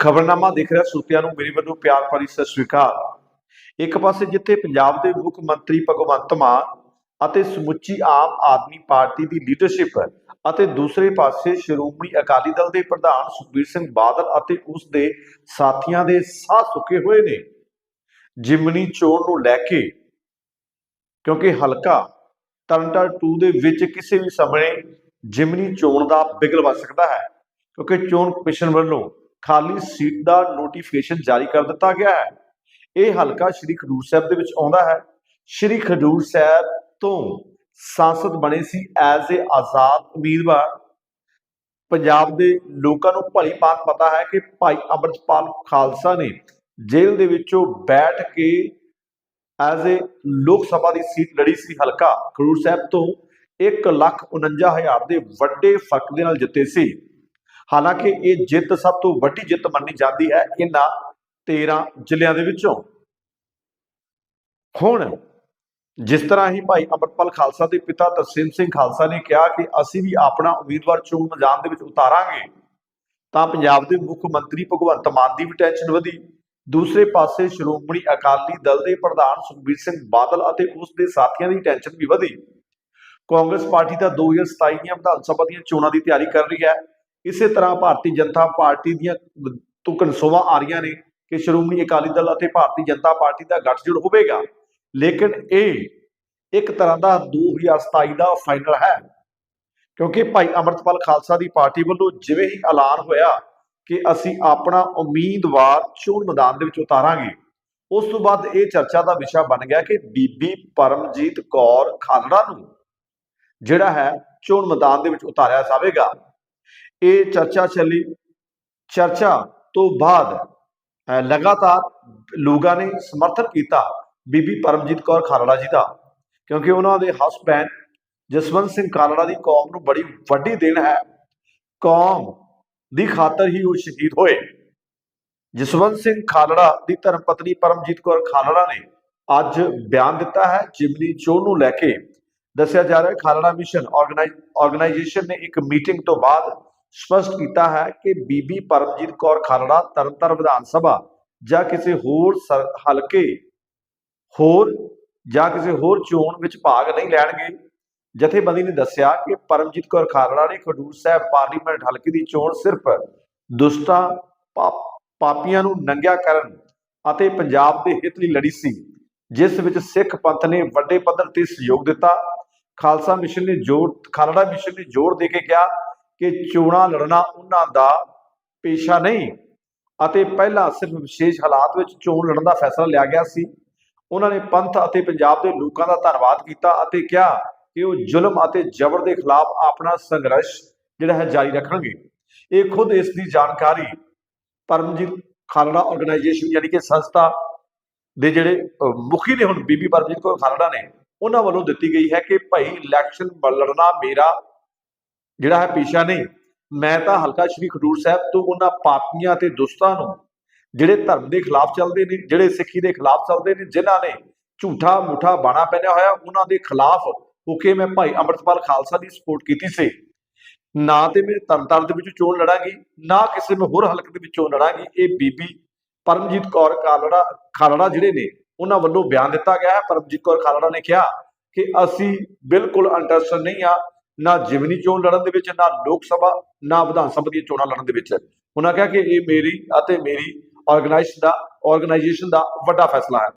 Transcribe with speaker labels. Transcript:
Speaker 1: ਖਬਰਨਾਮਾ ਦੇਖ ਰਿਹਾ ਸਰੋਤਿਆਂ ਨੂੰ, ਮੇਰੇ ਵੱਲੋਂ ਪਿਆਰ ਭਰੀ ਸਤਿ ਸ੍ਰੀ ਇੱਕ ਪਾਸੇ ਜਿੱਥੇ ਪੰਜਾਬ ਦੇ ਮੁੱਖ ਮੰਤਰੀ ਭਗਵੰਤ ਮਾਨ ਅਤੇ ਸਮੁੱਚੀ ਆਮ ਆਦਮੀ ਪਾਰਟੀ ਦੀ ਲੀਡਰਸ਼ਿਪ ਅਤੇ ਦੂਸਰੇ ਪਾਸੇ ਸ਼੍ਰੋਮਣੀ ਅਕਾਲੀ ਦਲ ਦੇ ਪ੍ਰਧਾਨ ਸੁਖਬੀਰ ਸਿੰਘ ਬਾਦਲ ਅਤੇ ਉਸ ਦੇ ਸਾਥੀਆਂ ਦੇ ਸਾਹ ਸੁੱਕੇ ਹੋਏ ਨੇ। ਜਿਮਨੀ ਚੋਣ ਨੂੰ ਲੈ ਕੇ ਕਿਉਂਕਿ ਹਲਕਾ ਤਰਨਟਾ 2 ਦੇ ਵਿੱਚ ਕਿਸੇ ਵੀ ਸਮੇਂ ਜਿਮਨੀ ਚੋਣ ਦਾ ਬਿਗਲ ਵੱਜ ਸਕਦਾ ਹੈ, ਕਿਉਂਕਿ ਚੋਣ ਕਮਿਸ਼ਨ ਵੱਲੋਂ ਖਾਲੀ ਸੀਟ ਦਾ ਨੋਟੀਫਿਕੇਸ਼ਨ ਜਾਰੀ ਕਰ ਦਿੱਤਾ ਗਿਆ ਹੈ। ਇਹ ਹਲਕਾ ਸ਼੍ਰੀ ਖਡੂਰ ਸਾਹਿਬ ਦੇ ਵਿੱਚ ਆਉਂਦਾ ਹੈ। ਸ਼੍ਰੀ ਖਡੂਰ ਸਾਹਿਬ ਤੋਂ ਸੰਸਦ ਬਣੇ ਸੀ ਐਜ਼ ਏ ਆਜ਼ਾਦ ਉਮੀਦਵਾਰ। ਪੰਜਾਬ ਦੇ ਲੋਕਾਂ ਨੂੰ ਭਲੀ ਭਾਂਤ ਪਤਾ ਹੈ ਕਿ ਭਾਈ ਅਮਰਤਪਾਲ ਖਾਲਸਾ ਨੇ ਜੇਲ੍ਹ ਦੇ ਵਿੱਚੋਂ ਬੈਠ ਕੇ ਐਜ਼ ਏ ਲੋਕ ਸਭਾ ਦੀ ਸੀਟ ਲੜੀ ਸੀ ਹਲਕਾ ਖਡੂਰ ਸਾਹਿਬ ਤੋਂ। 149000 ਦੇ ਵੱਡੇ ਫ਼ਰਕ ਦੇ ਨਾਲ ਜਿੱਤੇ ਸੀ। ਹਾਲਾਂਕਿ ਇਹ ਜਿੱਤ ਸਭ ਤੋਂ ਵੱਡੀ ਜਿੱਤ ਮੰਨੀ ਜਾਂਦੀ ਹੈ ਇਹਨਾਂ 13 ਜ਼ਿਲ੍ਹਿਆਂ ਦੇ ਵਿੱਚੋਂ। ਹੁਣ ਜਿਸ ਤਰ੍ਹਾਂ ਹੀ ਭਾਈ ਅਮਰਪਾਲ ਖਾਲਸਾ ਦੇ ਪਿਤਾ ਤਰਸੇਮ ਸਿੰਘ ਖਾਲਸਾ ਨੇ ਕਿਹਾ ਕਿ ਅਸੀਂ ਵੀ ਆਪਣਾ ਉਮੀਦਵਾਰ ਚੋਣ ਮੈਦਾਨ ਦੇ ਵਿੱਚ ਉਤਾਰਾਂਗੇ, ਤਾਂ ਪੰਜਾਬ ਦੇ ਮੁੱਖ ਮੰਤਰੀ ਭਗਵੰਤ ਮਾਨ ਦੀ ਵੀ ਟੈਨਸ਼ਨ ਵਧੀ। ਦੂਸਰੇ ਪਾਸੇ ਸ਼੍ਰੋਮਣੀ ਅਕਾਲੀ ਦਲ ਦੇ ਪ੍ਰਧਾਨ ਸੁਖਬੀਰ ਸਿੰਘ ਬਾਦਲ ਅਤੇ ਉਸ ਦੇ ਸਾਥੀਆਂ ਦੀ ਟੈਨਸ਼ਨ ਵੀ ਵਧੀ। ਕਾਂਗਰਸ ਪਾਰਟੀ ਦਾ 2027 ਦੀਆਂ ਵਿਧਾਨ ਸਭਾ ਦੀਆਂ ਚੋਣਾਂ ਦੀ ਤਿਆਰੀ ਕਰ ਰਹੀ ਹੈ। ਇਸੇ ਤਰ੍ਹਾਂ ਭਾਰਤੀ ਜਨਤਾ ਪਾਰਟੀ ਦੀਆਂ ਤੋਂ ਕਨਸੋਵਾਂ ਆ ਰਹੀਆਂ ਨੇ ਕਿ ਸ਼੍ਰੋਮਣੀ ਅਕਾਲੀ ਦਲ ਅਤੇ ਭਾਰਤੀ ਜਨਤਾ ਪਾਰਟੀ ਦਾ ਗੱਠਜੋੜ ਹੋਵੇਗਾ। ਲੇਕਿਨ ਇਹ ਇੱਕ ਤਰ੍ਹਾਂ ਦਾ 2027 ਦਾ ਫਾਈਨਲ ਹੈ। ਕਿਉਂਕਿ ਭਾਈ ਅਮਰਤਪਾਲ ਖਾਲਸਾ ਦੀ ਪਾਰਟੀ ਵੱਲੋਂ ਜਿਵੇਂ ਹੀ ਐਲਾਨ ਹੋਇਆ ਕਿ ਅਸੀਂ ਆਪਣਾ ਉਮੀਦਵਾਰ ਚੋਣ ਮੈਦਾਨ ਦੇ ਵਿੱਚ ਉਤਾਰਾਂਗੇ, ਉਸ ਤੋਂ ਬਾਅਦ ਇਹ ਚਰਚਾ ਦਾ ਵਿਸ਼ਾ ਬਣ ਗਿਆ ਕਿ ਬੀਬੀ ਪਰਮਜੀਤ ਕੌਰ ਖਾਲੜਾ ਨੂੰ ਜਿਹੜਾ ਹੈ ਚੋਣ ਮੈਦਾਨ ਦੇ ਵਿੱਚ ਉਤਾਰਿਆ ਜਾਵੇਗਾ। ਇਹ ਚਰਚਾ ਚੱਲੀ ਚਰਚਾ ਤੋਂ ਬਾਅਦ ਲਗਾਤਾਰ ਲੋਕਾਂ ਨੇ ਸਮਰਥਨ ਕੀਤਾ ਬੀਬੀ ਪਰਮਜੀਤ ਕੌਰ ਖਾਲੜਾ ਜੀ ਦਾ, ਕਿਉਂਕਿ ਉਹਨਾਂ ਦੇ ਹਸਬੈਂਡ ਜਸਵੰਤ ਸਿੰਘ ਖਾਲੜਾ ਦੀ ਕੌਮ ਨੂੰ ਬੜੀ ਵੱਡੀ ਦੇਣ ਹੈ। ਕੌਮ ਦੀ ਖਾਤਰ ਹੀ ਉਹ ਸ਼ਹੀਦ ਹੋਏ। ਜਸਵੰਤ ਸਿੰਘ ਖਾਲੜਾ ਦੀ ਧਰਮ ਪਤਨੀ ਪਰਮਜੀਤ ਕੌਰ ਖਾਲੜਾ ਨੇ ਅੱਜ ਬਿਆਨ ਦਿੱਤਾ ਹੈ। ਜਿਮਨੀ ਚੋਣ ਨੂੰ ਲੈ ਕੇ ਦੱਸਿਆ ਜਾ ਰਿਹਾ ਹੈ। ਖਾਲੜਾ ਮਿਸ਼ਨ ਆਰਗੇਨਾਈਜੇਸ਼ਨ ਨੇ ਇੱਕ ਮੀਟਿੰਗ ਤੋਂ ਬਾਅਦ ਸਪਸ਼ਟ ਕੀਤਾ ਹੈ ਕਿ ਬੀਬੀ ਪਰਮਜੀਤ ਕੌਰ ਖਾਲੜਾ ਤਰਨਤਾਰਨ ਵਿਧਾਨ ਸਭਾ ਜਾਂ ਕਿਸੇ ਹੋਰ ਸਰ- ਹਲਕੇ ਹੋਰ ਜਾਂ ਕਿਸੇ ਹੋਰ ਚੋਣ ਵਿੱਚ ਭਾਗ ਨਹੀਂ ਲੈਣਗੇ। ਜਥੇਬੰਦੀ ਨੇ ਦੱਸਿਆ ਕਿ ਪਰਮਜੀਤ ਕੌਰ ਖਾਲੜਾ ਨੇ ਖਡੂਰ ਸਾਹਿਬ ਪਾਰਲੀਮੈਂਟ ਹਲਕੇ ਦੀ ਚੋਣ ਸਿਰਫ ਦੁਸ਼ਟਾਂ ਪਾਪੀਆਂ ਨੂੰ ਨੰਗਿਆ ਕਰਨ ਅਤੇ ਪੰਜਾਬ ਦੇ ਹਿੱਤ ਲਈ ਲੜੀ ਸੀ, ਜਿਸ ਵਿੱਚ ਸਿੱਖ ਪੰਥ ਨੇ ਵੱਡੇ ਪੱਧਰ ਤੇ ਸਹਿਯੋਗ ਦਿੱਤਾ। ਖਾਲਸਾ ਮਿਸ਼ਨ ਨੇ ਜ਼ੋਰ ਖਾਲੜਾ ਮਿਸ਼ਨ ਨੇ ਜ਼ੋਰ ਦੇ ਕੇ ਕਿਹਾ ਕਿ ਚੋਣਾਂ ਲੜਨਾ ਉਹਨਾਂ ਦਾ ਪੇਸ਼ਾ ਨਹੀਂ ਅਤੇ ਪਹਿਲਾਂ ਸਿਰਫ ਵਿਸ਼ੇਸ਼ ਹਾਲਾਤ ਵਿੱਚ ਚੋਣ ਲੜਨ ਦਾ ਫੈਸਲਾ ਲਿਆ ਗਿਆ ਸੀ। ਉਹਨਾਂ ਨੇ ਪੰਥ ਅਤੇ ਪੰਜਾਬ ਦੇ ਲੋਕਾਂ ਦਾ ਧੰਨਵਾਦ ਕੀਤਾ ਅਤੇ ਕਿਹਾ ਕਿ ਉਹ ਜ਼ੁਲਮ ਅਤੇ ਜ਼ਬਰ ਦੇ ਖਿਲਾਫ ਆਪਣਾ ਸੰਘਰਸ਼ ਜਿਹੜਾ ਹੈ ਜਾਰੀ ਰੱਖਣਗੇ। ਇਹ ਖੁਦ ਇਸ ਦੀ ਜਾਣਕਾਰੀ ਪਰਮਜੀਤ ਖਾਲੜਾ ਆਰਗੇਨਾਈਜੇਸ਼ਨ ਯਾਨੀ ਕਿ ਸੰਸਥਾ ਦੇ ਜਿਹੜੇ ਮੁਖੀ ਨੇ ਹੁਣ ਬੀਬੀ ਪਰਮਜੀਤ ਕੌਰ ਖਾਲੜਾ ਨੇ, ਉਹਨਾਂ ਵੱਲੋਂ ਦਿੱਤੀ ਗਈ ਹੈ ਕਿ ਭਾਈ ਇਲੈਕਸ਼ਨ ਲੜਨਾ ਮੇਰਾ ਜਿਹੜਾ ਹੈ ਪੇਸ਼ਾ ਨਹੀਂ, ਮੈਂ ਤਾਂ ਹਲਕਾ ਸ਼੍ਰੀ ਖਡੂਰ ਸਾਹਿਬ ਤੋਂ ਉਹਨਾਂ ਪਾਪੀਆਂ ਤੇ ਦੁਸ਼ਟਾਂ ਨੂੰ, ਜਿਹੜੇ ਧਰਮ ਦੇ ਖਿਲਾਫ ਚੱਲਦੇ ਨੇ, ਜਿਹੜੇ ਸਿੱਖੀ ਦੇ ਖਿਲਾਫ ਚੱਲਦੇ ਨੇ, ਜਿਨ੍ਹਾਂ ਨੇ ਝੂਠਾ ਮੁਠਾ ਬਾਣਾ ਪਹਿਨਿਆ ਹੋਇਆ, ਉਹਨਾਂ ਦੇ ਖਿਲਾਫ ਹੋ ਕੇ ਮੈਂ ਭਾਈ ਅੰਮ੍ਰਿਤਪਾਲ ਖਾਲਸਾ ਦੀ ਸਪੋਰਟ ਕੀਤੀ ਸੀ। ਨਾ ਤੇ ਮੇਰੇ ਤਰਨਤਾਰਨ ਦੇ ਵਿੱਚ ਚੋਣ ਲੜਾਂਗੀ, ਨਾ ਕਿਸੇ ਮੈਂ ਹੋਰ ਹਲਕੇ ਦੇ ਵਿੱਚ ਚੋਣ ਲੜਾਂਗੀ, ਇਹ ਬੀਬੀ ਪਰਮਜੀਤ ਕੌਰ ਕਾਲੜਾ, ਖਾਲੜਾ ਜਿਹੜੇ ਨੇ, ਉਹਨਾਂ ਵੱਲੋਂ ਬਿਆਨ ਦਿੱਤਾ ਗਿਆ ਹੈ, ਪਰਮਜੀਤ ਕੌਰ ਖਾਲੜਾ ਨੇ ਕਿਹਾ ਕਿ ਅਸੀਂ ਬਿਲਕੁਲ ਇੰਟਰਸਟਡ ਨਹੀਂ ਆ ਨਾ ਜਿਮਨੀ ਚੋਣ ਲੜਨ ਦੇ ਵਿੱਚ, ਨਾ ਲੋਕ ਸਭਾ, ਨਾ ਵਿਧਾਨ ਸਭਾ ਦੀਆਂ ਚੋਣਾਂ ਲੜਨ ਦੇ ਵਿੱਚ। ਉਹਨਾਂ ਕਿਹਾ ਕਿ ਇਹ ਮੇਰੀ ਅਤੇ ਮੇਰੀ ਆਰਗੇਨਾਈਜੇਸ਼ਨ ਦਾ ਆਰਗੇਨਾਈਜੇਸ਼ਨ ਦਾ ਵੱਡਾ ਫੈਸਲਾ ਹੈ।